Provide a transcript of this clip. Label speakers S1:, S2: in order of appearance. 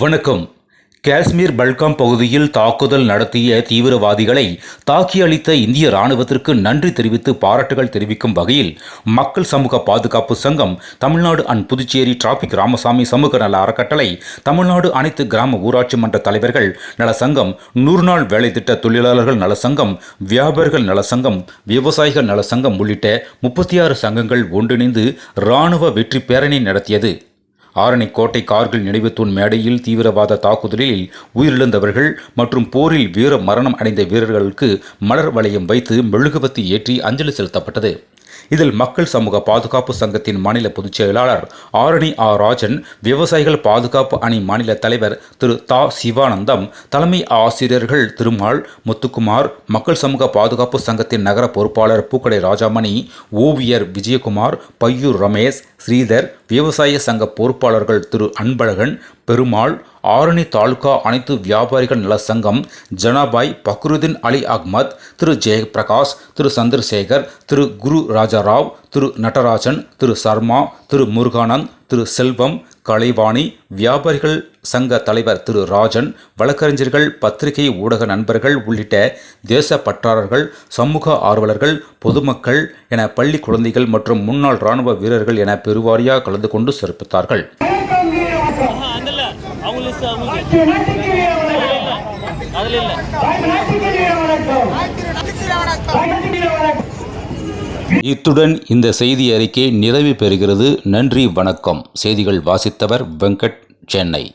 S1: வணக்கம் காஷ்மீர் பல்காம் பகுதியில் தாக்குதல் நடத்திய தீவிரவாதிகளை தாக்கி அளித்த இந்திய ராணுவத்திற்கு நன்றி தெரிவித்து பாராட்டுகள் தெரிவிக்கும் வகையில் மக்கள் சமூக பாதுகாப்பு சங்கம் தமிழ்நாடு அண்ட் புதுச்சேரி டிராபிக் ராமசாமி சமூக நல அறக்கட்டளை தமிழ்நாடு அனைத்து கிராம ஊராட்சி மன்ற தலைவர்கள் நல சங்கம் நூறு நாள் வேலை திட்ட தொழிலாளர்கள் நல சங்கம் வியாபாரிகள் நல சங்கம் விவசாயிகள் நல சங்கம் உள்ளிட்ட முப்பத்தி ஆறு சங்கங்கள் ஒன்றிணைந்து இராணுவ வெற்றி பேரணி நடத்தியது ஆரணிக்கோட்டை கார்கில் நினைவு தூண் மேடையில் தீவிரவாத தாக்குதலில் உயிரிழந்தவர்கள் மற்றும் போரில் வீர மரணம் அடைந்த வீரர்களுக்கு மலர் வளையம் வைத்து மெழுகுவத்தி ஏற்றி அஞ்சலி செலுத்தப்பட்டது இதில் மக்கள் சமூக பாதுகாப்பு சங்கத்தின் மாநில பொதுச் செயலாளர் ஆரணி ஆர் ராஜன் விவசாயிகள் பாதுகாப்பு அணி மாநில தலைவர் திரு தா சிவானந்தம் தலைமை ஆசிரியர்கள் திருமால் முத்துக்குமார் மக்கள் சமூக பாதுகாப்பு சங்கத்தின் நகர பொறுப்பாளர் பூக்கடை ராஜாமணி ஓவியர் விஜயகுமார் பையூர் ரமேஷ் ஸ்ரீதர் விவசாய சங்க பொறுப்பாளர்கள் திரு அன்பழகன் பெருமாள் ஆரணி தாலுகா அனைத்து வியாபாரிகள் நல சங்கம் ஜனாபாய் பக்ருதீன் அலி அஹ்மத் திரு ஜெயபிரகாஷ் திரு சந்திரசேகர் திரு குரு ராஜாராவ் திரு நடராஜன் திரு சர்மா திரு முருகானந்த் திரு செல்வம் கலைவாணி வியாபாரிகள் சங்க தலைவர் திரு ராஜன் வழக்கறிஞர்கள் பத்திரிகை ஊடக நண்பர்கள் உள்ளிட்ட தேச பற்றாளர்கள் சமூக ஆர்வலர்கள் பொதுமக்கள் என பள்ளி குழந்தைகள் மற்றும் முன்னாள் இராணுவ வீரர்கள் என பெருவாரியாக கலந்து கொண்டு சிறப்பித்தார்கள் அதில்
S2: இல்லை இத்துடன் இந்த செய்தி அறிக்கை நிறைவு பெறுகிறது நன்றி வணக்கம் செய்திகள் வாசித்தவர் வெங்கட் சென்னை